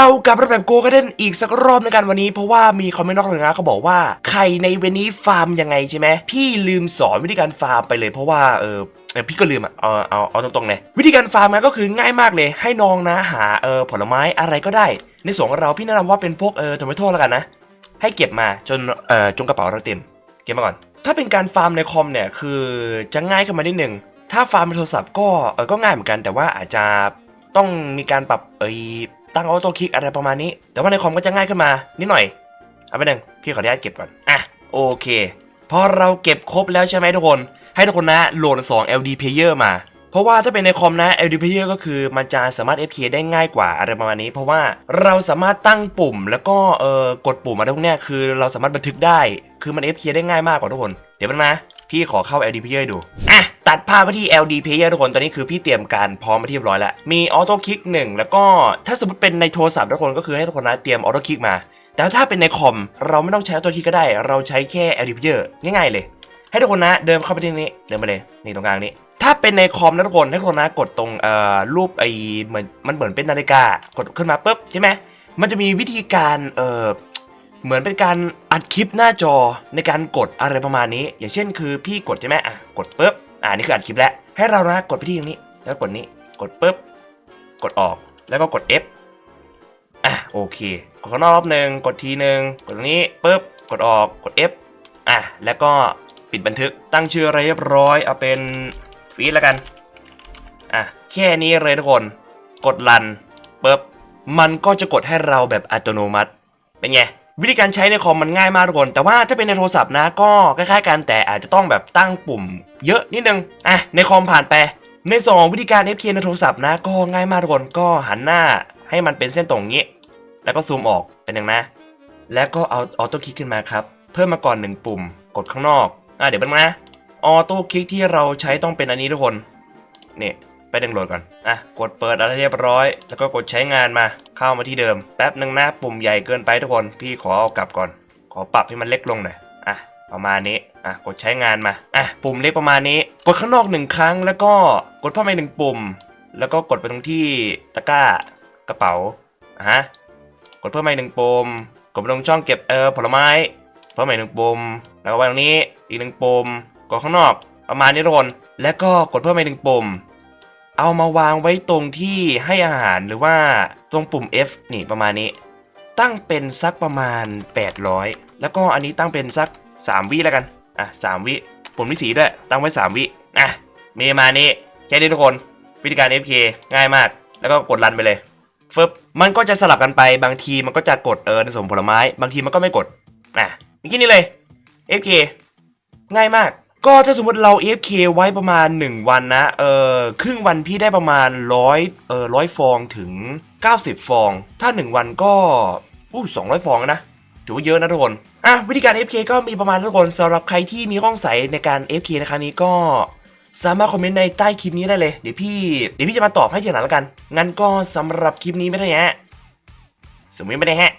เรากลับมาแบบโกกเล่นอีกสักรอบในกันวันนี้ เพราะว่ามีคอมเมนต์นอกเลยนะเขาบอกว่าไข่ในเวนนี้ฟาร์มยังไงใช่ไหมพี่ลืมสอนวิธีการฟาร์มไปเลยเพราะว่าเออพี่ก็ลืมอะ เอาเอาเอาตรงๆเลยวิธีการฟาร์มมันก็คือง่ายมากเลยให้น้องนะหาเออผลไม้อะไรก็ได้ ในส่วนของเราพี่แนะนำว่าเป็นพวกเออโทมัโต้แล้วกันนะ ให้เก็บมาจนเออจนกระเป๋าเราเต็มเก็บมาก่อน ถ้าเป็นการฟาร์มในคอมเนี่ยคือจะง่ายขึ้นมานิดนึงถ้าฟาร์มในโทรศัพท์ก็เออก็ง่ายเหมือนกัน แต่ว่าอาจจะต้องมีการปรับเอย ตั้งออโต้คลิกอะไรประมาณนี้ แต่ว่าในคอมก็จะง่ายขึ้นมานิดหน่อย เอาไปหนึ่งพี่ขออนุญาตเก็บก่อน อะ โอเค พอเราเก็บครบแล้วใช่ไหมทุกคน ให้ทุกคนนะโหลด 2 LD Player มา เพราะว่าถ้าเป็นในคอมนะ LD Player ก็คือมันจะสามารถ FK ได้ง่ายกว่าอะไรประมาณนี้ เพราะว่าเราสามารถตั้งปุ่ม แล้วก็เออกดปุ่มอะไรพวกเนี้ยคือเราสามารถบันทึกได้ คือมัน FK ได้ง่ายมากกว่าทุกคน เดี๋ยวแป๊บนะ พี่ขอเข้า LD Player ดู อะ ตัดภาพไปที่ LD Player ทุกคน ตอนนี้คือพี่เตรียมการพร้อมมาที่เรียบร้อยแล้ว มีออโต้คลิกหนึ่งแล้วก็ถ้าสมมติเป็นในโทรศัพท์ทุกคนก็คือให้ทุกคนนะเตรียมออโต้คลิกมา แต่ถ้าเป็นในคอมเราไม่ต้องใช้ออโต้คลิกก็ได้ เราใช้แค่ LD Player ง่ายๆเลย ให้ทุกคนนะเดินเข้าไปที่นี้เดินมาเลยนี่ตรงกลางนี้ถ้าเป็นในคอมนะทุกคนให้ทุกคนนะกดตรงเอ่อรูปไอเหมือนมันเหมือนเป็นนาฬิกากดขึ้นมาปุ๊บใช่ไหมมันจะมีวิธีการเอ่อเหมือนเป็นการอัดคลิปหน้าจอในการกดอะไรประมาณนี้ อย่างเช่นคือพี่กดใช่ไหมอะกดปุ๊บ อ่านี่คืออัดคลิปแล้ว ให้เรานะกดไปที่ตรงนี้ แล้วกดนี้ กดปุ๊บ กดออก แล้วก็กด F อะโอเค กดข้างนอกรอบหนึ่งกดทีหนึ่งกดตรงนี้ปุ๊บ กดออก กด F อะแล้วก็ปิดบันทึก ตั้งชื่ออะไรเรียบร้อย เอาเป็นฟีดแล้วกัน อะแค่นี้เลยทุกคน กดรันปุ๊บ มันก็จะกดให้เราแบบอัตโนมัติ เป็นไง วิธีการใช้ในคอมมันง่ายมากทุกคน แต่ว่าถ้าเป็นในโทรศัพท์นะก็คล้ายๆกันแต่อาจจะต้องแบบตั้งปุ่มเยอะนิดนึงอะในคอมผ่านไป ในสองวิธีการ FK ในโทรศัพท์นะ ก็ง่ายมากทุกคนก็หันหน้าให้มันเป็นเส้นตรงนี้ แล้วก็ซูมออกเป็นอย่างนะ แล้วก็เอาออโต้คลิกขึ้นมาครับเพิ่มมาก่อนหนึ่งปุ่ม กดข้างนอกอะเดี๋ยวแป๊บนึงนะออโต้คลิกที่เราใช้ต้องเป็นอันนี้ทุกคนเนี่ย ไปดึงโหลดก่อน อะ กดเปิดอะไรเรียบร้อย แล้วก็กดใช้งานมา เข้ามาที่เดิม แป๊บหนึ่งนะปุ่มใหญ่เกินไปทุกคน พี่ขอเอากลับก่อน ขอปรับให้มันเล็กลงหน่อย อะ ประมาณนี้ อะ กดใช้งานมา อะ ปุ่มเล็กประมาณนี้ กดข้างนอกหนึ่งครั้ง แล้วก็กดเพิ่มไปหนึ่งปุ่ม แล้วก็กดไปตรงที่ตะกร้ากระเป๋า อะฮะ กดเพิ่มไปหนึ่งปุ่ม กดไปตรงช่องเก็บเออผลไม้ เพิ่มไปหนึ่งปุ่ม แล้วก็ไว้ตรงนี้ อีกหนึ่งปุ่ม กดข้างนอก ประมาณนี้ทุกคน แล้วก็กดเพิ่มไปหนึ่งปุ่ม เอามาวางไว้ตรงที่ให้อาหารหรือว่าตรงปุ่ม F นี่ประมาณนี้ ตั้งเป็นสักประมาณ 800 แล้วก็อันนี้ตั้งเป็นสัก 3 วิแล้วกัน อะ 3 วิปุ่มที่สีด้วยตั้งไว้ 3 วิ อะมีมานี้แค่นี้ทุกคน วิธีการ FK ง่ายมาก แล้วก็กดรันไปเลยฟึบมันก็จะสลับกันไปบางทีมันก็จะกดเออในสมผลไม้ บางทีมันก็ไม่กดอะมีแค่นี้เลย FK ง่ายมาก ก็ถ้าสมมติเรา AFK ไว้ประมาณ 1 วันนะ เออครึ่งวันพี่ได้ประมาณร้อยเออร้อยฟองถึง 90 ฟอง ถ้า 1 วันก็อู้200ฟองนะ ถือว่าเยอะนะทุกคน อะ วิธีการ FK ก็มีประมาณทุกคนสำหรับใครที่มีข้องใสในการ FK ในครั้งนี้ก็สามารถคอมเมนต์ในใต้คลิปนี้ได้เลย เดี๋ยวพี่ เดี๋ยวพี่จะมาตอบให้ทีหลังแล้วกัน งั้นก็สำหรับคลิปนี้ไม่ได้แฮะสมมติไม่ได้แฮะ